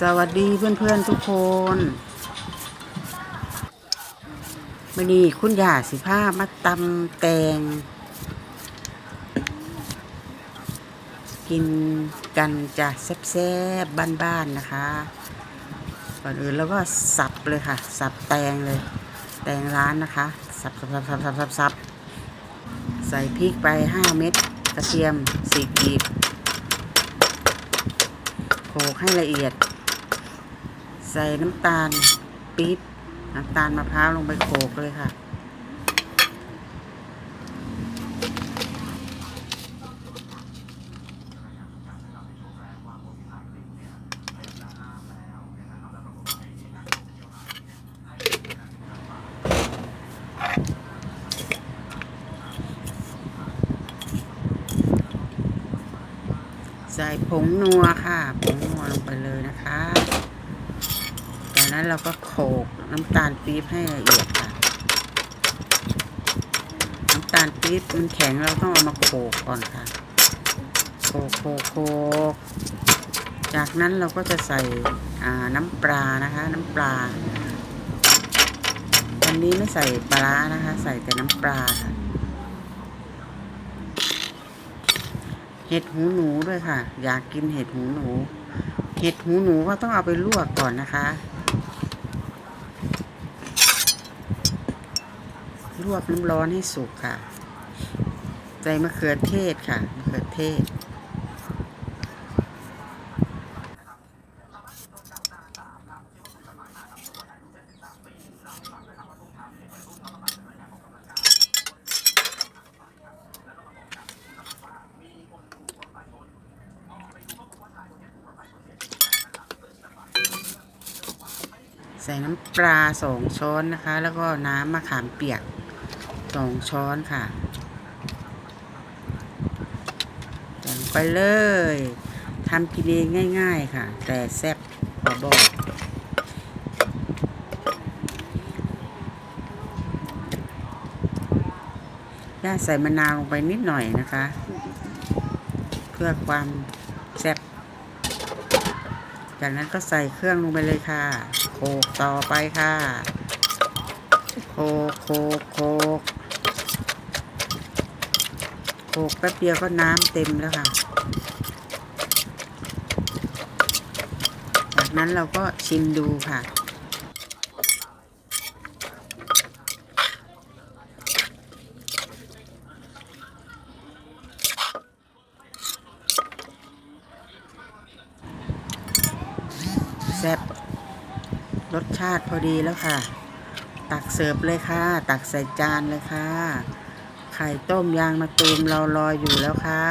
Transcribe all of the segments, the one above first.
สวัสดีเพื่อนๆทุกคนวันนี้คุณย่าสิพามาตำแตง กินกันจะแซ่บๆบ้านๆนะคะ ก่อนอื่นแล้วก็สับเลยค่ะ สับแตงเลย แตงร้านนะคะ สับสับสับสับสับสับสับใส่พริกไปห้าเม็ดกระเทียมสี่กีบ โขลกให้ละเอียด ใส่น้ำตาลปี๊บน้ำตาลมะพร้าวลงไปโขลกเลยค่ะ ใส่ผงนัวค่ะ ผงนัวลงไปเลยนะคะ จากนั้นเราก็โขลกน้ำตาลปี๊บให้ละเอียดค่ะ น้ำตาลปี๊บมันแข็งเราต้องเอามาโขลกก่อนค่ะ โขลกโขลกโขกจากนั้นเราก็จะใส่น้ำปลานะคะ น้ำปลาวันนี้ไม่ใส่ปลาร้านะคะ ใส่แต่น้ำปลาค่ะ ห็ดหูหนูด้วยค่ะ อยากกินเห็ดหูหนู เห็ดหูหนูก็ต้องเอาไปลวกก่อนนะคะ ลวกน้ำร้อนให้สุกค่ะ ใส่มะเขือเทศค่ะ มะเขือเทศ ใส่น้ำปลาสองช้อนนะคะ แล้วก็น้ำมะขามเปียกสองช้อนค่ะใส่ไปเลยทำกินเองง่าย ๆค่ะ แต่แซ่บขอบอกย่าใส่มะนาวลงไปนิดหน่อยนะคะ เพื่อความแซ่บ จากนั้นก็ใส่เครื่องลงไปเลยค่ะ โขกต่อไปค่ะ โขกโขกโขกโขกแป๊บเดียวก็น้ำเต็มแล้วค่ะ จากนั้นเราก็ชิมดูค่ะ ซ่บรสชาติพอดีแล้วค่ะ ตักเสิร์ฟเลยค่ะ ตักใส่จานเลยค่ะ ไข่ต้มยางมะตูมเรารออยู่แล้วค่ะ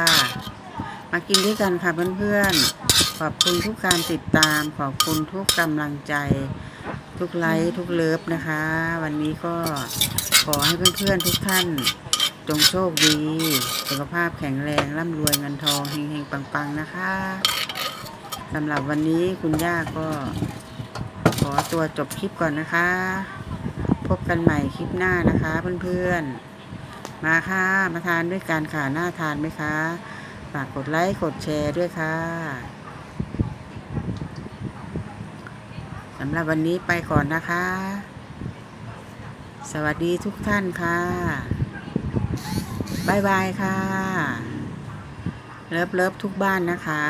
มากินด้วยกันค่ะเพื่อนๆ ขอบคุณทุกการติดตาม ขอบคุณทุกกำลังใจ ทุกไลค์ทุกเลิฟนะคะ วันนี้ก็ขอให้เพื่อนๆทุกท่านจงโชคดี สุขภาพแข็งแรง ร่ำรวยเงินทองเฮงๆ ปัง ๆ นะคะ สำหรับวันนี้คุณย่าก็ ขอตัวจบคลิปก่อนนะคะ พบกันใหม่คลิปหน้านะคะเพื่อนๆ มาค่ะ มาทานด้วยกันค่ะน่าทานไหมคะ ฝากกดไลค์กดแชร์ด้วยค่ะสำหรับวันนี้ไปก่อนนะคะ สวัสดีทุกท่านค่ะบ๊ายบายค่ะ เลิฟเลิฟทุกบ้านนะคะ